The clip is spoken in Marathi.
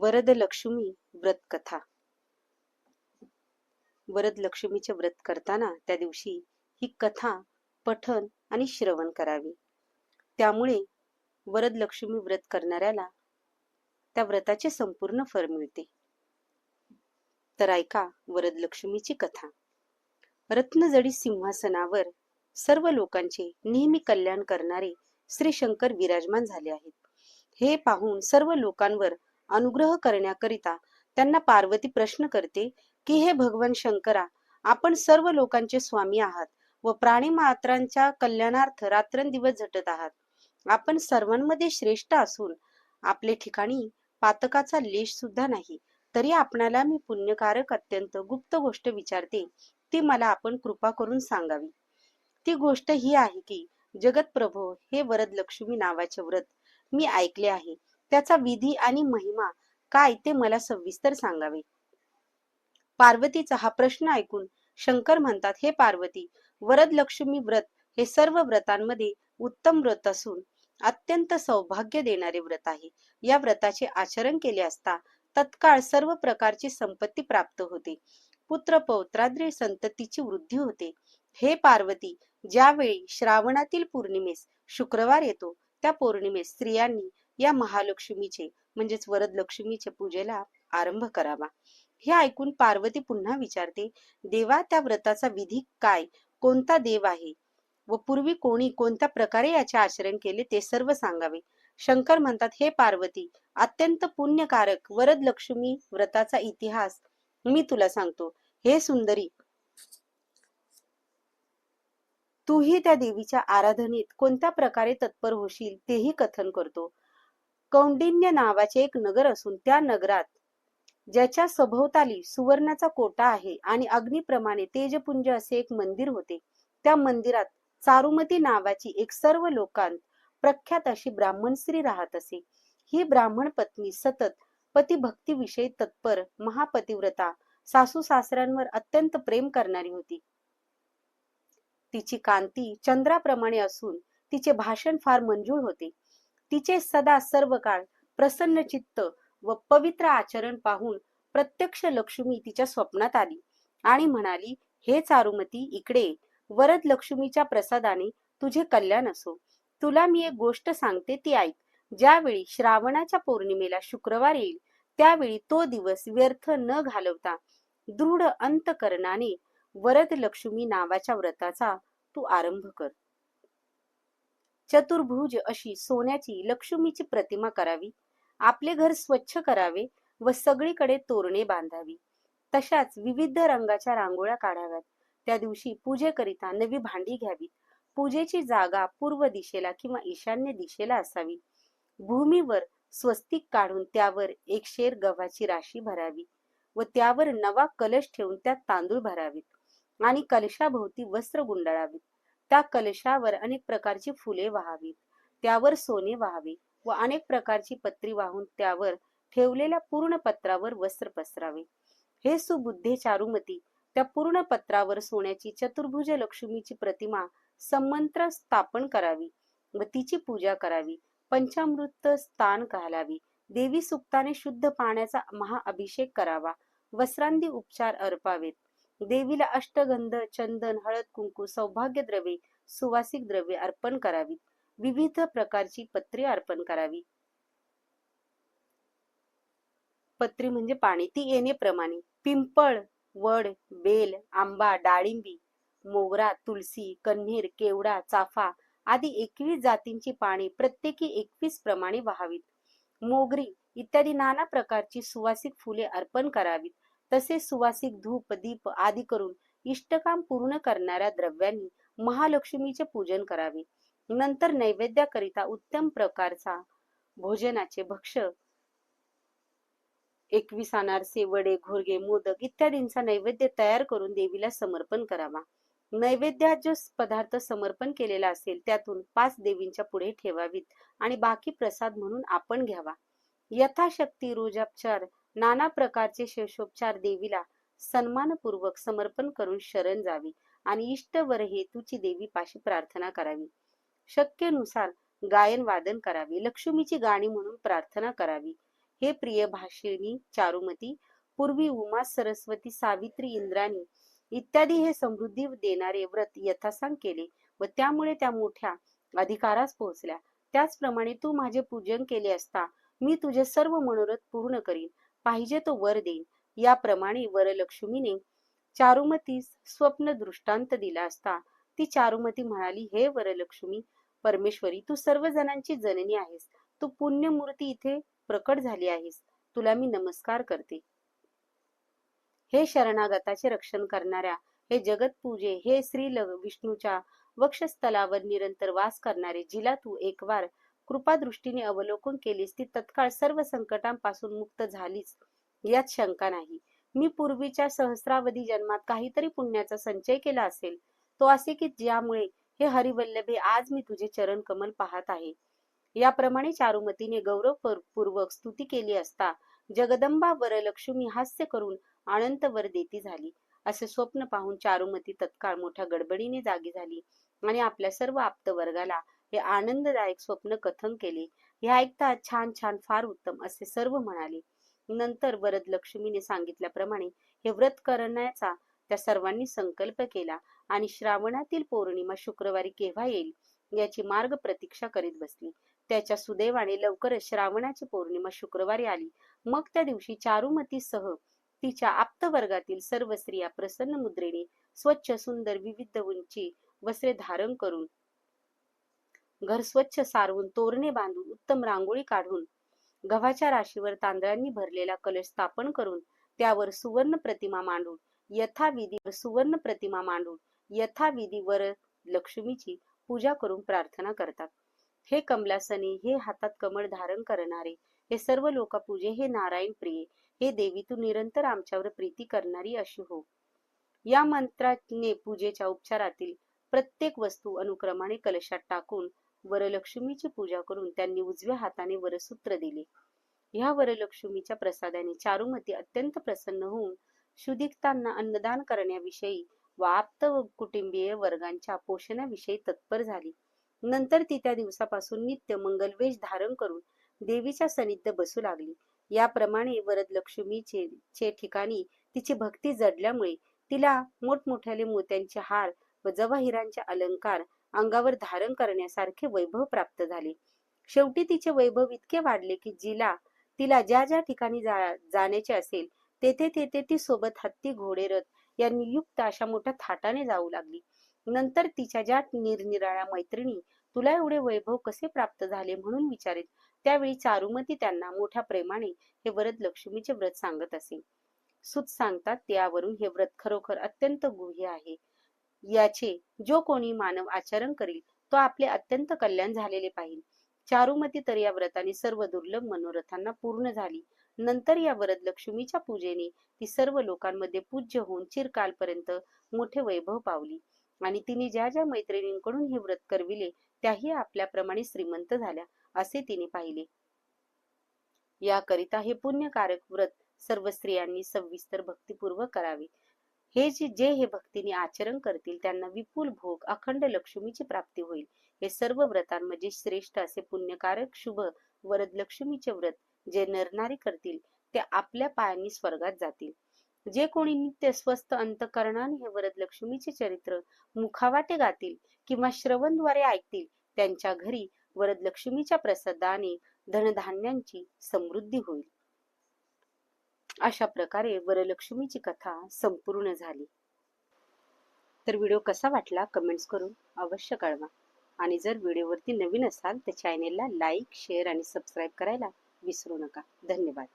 वरद लक्ष्मी व्रत कथा वरद लक्ष्मीचे व्रत करताना त्या दिवशी ही कथा पठन आणि श्रवण करावी. त्यामुळे वरद लक्ष्मी व्रत करणाऱ्याला त्या व्रताचे संपूर्ण फळ मिळते. तर ऐका वरद लक्ष्मीची कथा. रत्नजडी सिंहासनावर सर्व लोकांचे नेहमी कल्याण करणारे श्री शंकर विराजमान झाले आहेत. हे पाहून सर्व लोकांवर अनुग्रह करण्याकरिता त्यांना पार्वती प्रश्न करते की हे भगवान शंकरा आपण सर्व लोकांचे स्वामी आहात व प्राणी मात्रांच्या कल्याणार्थ रात्रंदिवस झटत आहात. आपण सर्वांमध्ये श्रेष्ठ असून आपले ठिकाणी पातकाचा लेश सुद्धा नाही. तरी आपणाला मी पुण्यकारक अत्यंत गुप्त गोष्ट विचारते. ती मला आपण कृपा करून सांगावी. ती गोष्ट ही आहे की जगत प्रभो हे वरद लक्ष्मी नावाचे व्रत मी ऐकले आहे. त्याचा विधी आणि महिमा काय ते मला सविस्तर सांगावे. पार्वतीचा हा प्रश्न ऐकून शंकर म्हणतात हे पार्वती वरद लक्ष्मी व्रत हे सर्व व्रतांमध्ये उत्तम व्रत असून अत्यंत सौभाग्य देणारे व्रत आहे. या व्रताचे आचरण केले असता तत्काळ सर्व प्रकारची संपत्ती प्राप्त होते. पुत्र पौत्राद्री संततीची वृद्धी होते. हे पार्वती ज्यावेळी श्रावणातील पौर्णिमेस शुक्रवार येतो त्या पौर्णिमेस स्त्रियांनी या महालक्ष्मीचे म्हणजेच वरद लक्ष्मीचे पूजेला आरंभ करावा. हे ऐकून पार्वती पुन्हा विचारते देवा त्या व्रताचा विधी काय? कोणता देव आहे? व पूर्वी कोणी कोणत्या प्रकारे याचे आचरण केले ते सर्व सांगावे. शंकर म्हणतात हे पार्वती अत्यंत पुण्यकारक वरद लक्ष्मी व्रताचा इतिहास मी तुला सांगतो. हे सुंदरी तूही त्या देवीच्या आराधनेत कोणत्या प्रकारे तत्पर होशील तेही कथन करतो. कौंडिन्य नावाचे एक नगर असून त्या नगरात ज्याच्या सभोवताली सुवर्णाचा कोटा आहे आणि अग्निप्रमाणे तेजपुंज असे एक मंदिर होते. त्या मंदिरात चारुमती नावाची एक सर्व लोकांत प्रख्यात अशी ब्राह्मण स्त्री राहत असे. ही ब्राह्मण पत्नी सतत पतिभक्ती विषयी तत्पर महापतिव्रता सासू सासऱ्यांवर अत्यंत प्रेम करणारी होती. तिची कांती चंद्राप्रमाणे असून तिचे भाषण फार मंजूळ होते. तिचे सदा सर्व काळ प्रसन्न चित्त व पवित्र आचरण पाहून प्रत्यक्ष लक्ष्मी तिच्या स्वप्नात आली आणि म्हणाली हे चारुमती इकडे वरद लक्ष्मीच्या प्रसादाने तुझे कल्याण असो. तुला मी एक गोष्ट सांगते ती ऐक. ज्यावेळी श्रावणाच्या पौर्णिमेला शुक्रवार येईल त्यावेळी तो दिवस व्यर्थ न घालवता दृढ अंतकरणाने वरद लक्ष्मी नावाच्या व्रताचा तू आरंभ कर. चतुर्भुज अशी सोन्याची लक्ष्मीची प्रतिमा करावी. आपले घर स्वच्छ करावे व सगळीकडे तोरणे बांधावी. तशाच विविध रंगाच्या रांगोळ्या काढाव्यात. त्या दिवशी पूजेकरिता नवी भांडी घ्यावी पूजेची जागा पूर्व दिशेला किंवा ईशान्य दिशेला असावी. भूमीवर स्वस्तिक काढून त्यावर एक शेर गव्हाची राशी भरावी व त्यावर नवा कलश ठेवून त्यात तांदूळ भरावीत आणि कलशाभोवती वस्त्र गुंडाळावीत. त्या कलशावर अनेक प्रकारची फुले वाहावीत. त्यावर सोने वाहावे व अनेक प्रकारची पत्री वाहून त्यावर ठेवलेल्या पूर्ण पत्रावर वस्त्र पसरावे. हे सुबुद्धे चारुमती त्या पूर्ण पत्रावर सोन्याची चतुर्भुज लक्ष्मीची प्रतिमा संमंत्र स्थापन करावी व तिची पूजा करावी. पंचामृत स्थान घालावी. देवी सुक्ताने शुद्ध पाण्याचा महाअभिषेक करावा. वस्त्रांदी उपचार अर्पावेत. देवीला अष्टगंध चंदन हळद कुंकू सौभाग्य द्रव्ये सुवासिक द्रव्ये अर्पण करावीत. विविध प्रकारची पत्रे अर्पण करावी. पत्री म्हणजे पाणी. ती येणेप्रमाणे पिंपळ वड बेल आंबा डाळिंबी मोगरा तुलसी कन्हेर केवडा चाफा आदी एकवीस जातींची पाने प्रत्येकी एकवीस प्रमाणे व्हावीत. मोगरी इत्यादी नाना प्रकारची सुवासिक फुले अर्पण करावीत. तसेच सुवासिक धूप दीप आदी करून इष्टकाम पूर्ण करणाऱ्या द्रव्यांनी महालक्ष्मीचे पूजन करावे. नंतर नैवेद्याकरिता उत्तम प्रकारचा भोजनाचे भक्ष एकवीस अनारसे वडे घोरगे मोदक इत्यादींचा नैवेद्य तयार करून देवीला समर्पण करावा. नैवेद्यात जो पदार्थ समर्पण केलेला असेल त्यातून पाच देवींच्या पुढे ठेवावीत आणि बाकी प्रसाद म्हणून आपण घ्यावा. यथाशक्ती रोजापचार नाना प्रकारचे शेषोपचार देवीला सन्मानपूर्वक समर्पण करून शरण जावी आणि इष्टवर हेतूची देवी पाशी प्रार्थना करावी. शक्यनुसार गायन वादन करावे लक्ष्मीची गाणी म्हणून प्रार्थना करावी. हे प्रिय भाषिणी चारुमती पूर्वी उमा सरस्वती सावित्री इंद्राणी इत्यादी हे समृद्धी देणारे व्रत यथासांग केले व त्यामुळे त्या मोठ्या अधिकारास पोहोचल्या. त्याचप्रमाणे तू माझे पूजन केले असता मी तुझे सर्व मनोरथ पूर्ण करीन. पाहिजे तो वर देईन. याप्रमाणे वरलक्ष्मीने चारुमतीस स्वप्न दृष्टांत दिला असता ती चारुमती म्हणाली हे वरलक्ष्मी परमेश्वरी तू सर्व जणांची जननी आहेस. तू पुण्यमूर्ती इथे प्रकट झाली आहेस. तुला मी नमस्कार करते. हे शरणागताचे रक्षण करणाऱ्या हे जगत पूजे हे श्री विष्णूच्या वक्षस्थलावर निरंतर वास करणारे जिला तू एकवार कृपादृष्टीने अवलोकन केलीस ती तत्काळ सर्व संकटांपासून मुक्त झालीच यात शंका नाही. मी पूर्वीच्या सहस्रावधी जन्मात काहीतरी पुण्याचा संचय केला असेल तो असे की ज्यामुळे हे हरिवल्लभे आज मी तुझे चरण कमल पाहत आहे. याप्रमाणे चारुमतीने गौरवपूर्वक स्तुती केली असता जगदंबा वरलक्ष्मी हास्य करून अनंत वर देती झाली. असे स्वप्न पाहून चारुमती तत्काळ मोठ्या गडबडीने जागी झाली आणि आपल्या सर्व आप्त वर्गाला हे आनंददायक स्वप्न कथन केले. हे ऐकता छान छान फार उत्तम असे सर्व म्हणाले. नंतर वरद लक्ष्मीने सांगितल्याप्रमाणे हे व्रत करण्याचा त्या सर्वांनी संकल्प केला आणि श्रावणातील पौर्णिमा शुक्रवारी केव्हा येईल याची मार्ग प्रतीक्षा करीत बसली. त्याच्या सुदैवाने लवकरच श्रावणाची पौर्णिमा शुक्रवारी आली. मग त्या दिवशी चारुमतीसह तिच्या आप्त वर्गातील सर्व स्त्रिया प्रसन्न मुद्रेने स्वच्छ सुंदर विविध उंची वस्त्रे धारण करून घर स्वच्छ सारवून तोरणे बांधून उत्तम रांगोळी काढून गव्हाच्या राशीवर तांदळांनी भरलेला कलश स्थापन करून त्यावर सुवर्ण प्रतिमा मांडून यथाविधीवर सुवर्ण प्रतिमा मांडून यथाविधीवर लक्ष्मीची पूजा करून प्रार्थना करतात. हे कमलासनी हे हातात कमळ धारण करणारे हे सर्व लोकपूजे हे नारायण प्रिय हे देवी तू निरंतर आमच्यावर प्रीती करणारी अशी हो. या मंत्राने पूजेच्या उपचारातील प्रत्येक वस्तू अनुक्रमाने कलशात टाकून वरलक्ष्मीची पूजा करून त्यांनी उजव्या हाताने वरसूत्र दिले. ह्या वरलक्ष्मीच्या प्रसादाने चारुमती अत्यंत प्रसन्न होऊन शुदिक्तांना अन्नदान करण्याविषयी व आप्त व कुटुंबीय वर्गांच्या पोषणाविषयी तत्पर झाली. नंतर ती त्या दिवसापासून नित्य मंगलवेश धारण करून देवीच्या सनिध्य बसू लागली. याप्रमाणे वरद लक्ष्मीचे चे ठिकाणी तिची भक्ती जडल्यामुळे तिला मोठमोठ्याले मोत्यांचे हार व जवाहिरांचे अलंकार अंगावर धारण करण्यासारखे वैभव प्राप्त झाले. शेवटी तिचे वैभव इतके वाढले की जिला तिला ज्या ज्या ठिकाणी जा, जाण्याचे असेल तेथे तेथे ती सोबत हत्ती घोडे रथ यांनी युक्त अशा मोठ्या थाटाने जाऊ लागली. नंतर तिच्या ज्या निरनिराळ्या मैत्रिणी तुला एवढे वैभव कसे प्राप्त झाले म्हणून विचारित त्यावेळी चारुमती त्यांना मोठ्या प्रेमाने हे व्रत लक्ष्मीचे व्रत सांगत असे. सुत सांगतात त्यावरून हे व्रत खरोखर अत्यंत गुह्य आहे. याचे जो कोणी मानव आचरण करील तो आपले अत्यंत कल्याण झालेले पाहिजे चारुमती तर या व्रताने सर्व दुर्लभ मनोरथांना पूर्ण झाली. नंतर या व्रत लक्ष्मीच्या पूजेने ती सर्व लोकांमध्ये पूज्य होऊन चिरकालपर्यंत मोठे वैभव पावली. आणि तिने ज्या ज्या मैत्रिणींकडून हे व्रत करविले त्याही आपल्याप्रमाणे श्रीमंत झाल्या असे तिने पाहिले. याकरिता हे पुण्यकारक व्रत सर्व स्त्रियांनी सविस्तर भक्तीपूर्वक करावे. हे जे जे हे भक्तीने आचरण करतील त्यांना विपुल भोग अखंड लक्ष्मीची प्राप्ती होईल. हे सर्व व्रतांमध्ये श्रेष्ठ असे पुण्यकारक शुभ वरद लक्ष्मीचे व्रत जे नरनारी करतील ते आपल्या पायांनी स्वर्गात जातील. जे कोणी नित्य स्वस्थ अंतकरणाने हे वरद लक्ष्मीचे चरित्र मुखावाटे गातील किंवा श्रवणद्वारे ऐकतील त्यांच्या घरी वरद लक्ष्मीच्या प्रसादाने धनधान्यांची समृद्धी होईल. अशा प्रकारे वरलक्ष्मीची कथा संपूर्ण झाली. तर व्हिडिओ कसा वाटला कमेंट्स करून अवश्य कळवा. आणि जर व्हिडिओवरती नवीन असाल तर चॅनेलला लाईक शेअर आणि सबस्क्राईब करायला विसरू नका. धन्यवाद.